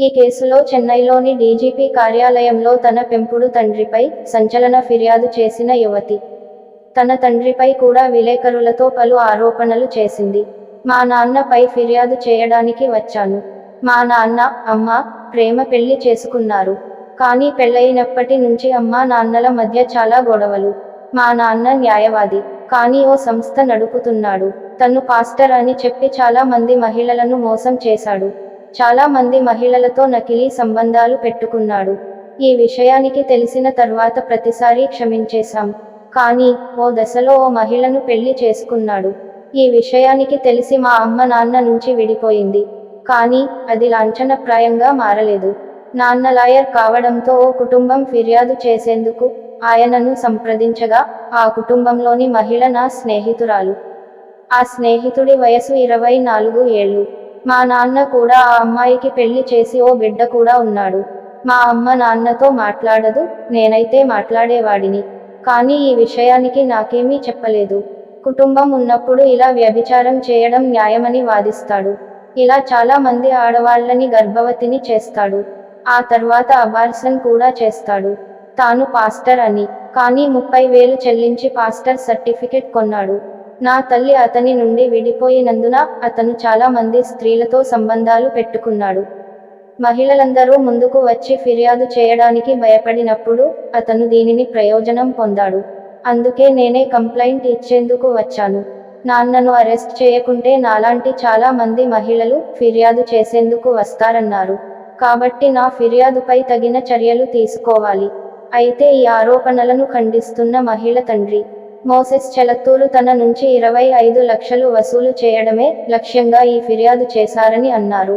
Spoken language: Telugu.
ఈ కేసులో చెన్నైలోని డీజీపీ కార్యాలయంలో తన పెంపుడు తండ్రిపై సంచలన ఫిర్యాదు చేసిన యువతి. తన తండ్రిపై కూడా విలేకరులతో పలు ఆరోపణలు చేసింది. మా నాన్నపై ఫిర్యాదు చేయడానికి వచ్చాను. మా నాన్న అమ్మ ప్రేమ పెళ్ళి చేసుకున్నారు. కానీ పెళ్ళయినప్పటి నుంచి అమ్మా నాన్నల మధ్య చాలా గొడవలు. మా నాన్న న్యాయవాది. కానీ ఓ సంస్థ నడుపుతున్నాడు. తను పాస్టర్ అని చెప్పి చాలా మంది మహిళలను మోసం చేశాడు. చాలా మంది మహిళలతో నకిలీ సంబంధాలు పెట్టుకున్నాడు. ఈ విషయానికి తెలిసిన తర్వాత ప్రతిసారి క్షమించేశాం. కానీ ఓ దశలో ఓ మహిళను పెళ్ళి చేసుకున్నాడు. ఈ విషయానికి తెలిసి మా అమ్మ నాన్న నుంచి విడిపోయింది. కానీ అది లాంఛనప్రాయంగా మారలేదు. నాన్న లాయర్ కావడంతో ఓ కుటుంబం ఫిర్యాదు చేసేందుకు ఆయనను సంప్రదించగా ఆ కుటుంబంలోని మహిళ నా స్నేహితురాలు. ఆ స్నేహితుడి వయసు ఇరవై నాలుగు ఏళ్ళు. మా నాన్న కూడా ఆ అమ్మాయికి పెళ్ళి చేసి ఓ బిడ్డ కూడా ఉన్నాడు. మా అమ్మ నాన్నతో మాట్లాడదు నేనైతే మాట్లాడేవాడిని. కానీ ఈ విషయానికి నాకేమీ చెప్పలేదు. కుటుంబం ఉన్నప్పుడు ఇలా వ్యభిచారం చేయడం న్యాయమని వాదిస్తాడు. ఇలా చాలా మంది ఆడవాళ్ళని గర్భవతిని చేస్తాడు. ఆ తర్వాత అబార్సన్ కూడా చేస్తాడు. తాను పాస్టర్ అని కానీ ముప్పై వేలు చెల్లించి పాస్టర్ సర్టిఫికెట్ కొన్నాడు. నా తల్లి అతని నుండి విడిపోయినందున అతను చాలా మంది స్త్రీలతో సంబంధాలు పెట్టుకున్నాడు. మహిళలందరూ ముందుకు వచ్చి ఫిర్యాదు చేయడానికి భయపడినప్పుడు అతను దీనిని ప్రయోజనం పొందాడు. అందుకే నేనే కంప్లైంట్ ఇచ్చేందుకు వచ్చాను. నాన్నను అరెస్ట్ చేయకుంటే నాలాంటి చాలా మంది మహిళలు ఫిర్యాదు చేసేందుకు వస్తారన్నారు. కాబట్టి నా ఫిర్యాదుపై తగిన చర్యలు తీసుకోవాలి. అయితే ఈ ఆరోపణలను ఖండిస్తున్న మహిళ తండ్రి మోసెస్ చెలత్తూరు తన నుంచి ఇరవై ఐదు లక్షలు వసూలు చేయడమే లక్ష్యంగా ఈ ఫిర్యాదు చేశారని అన్నారు.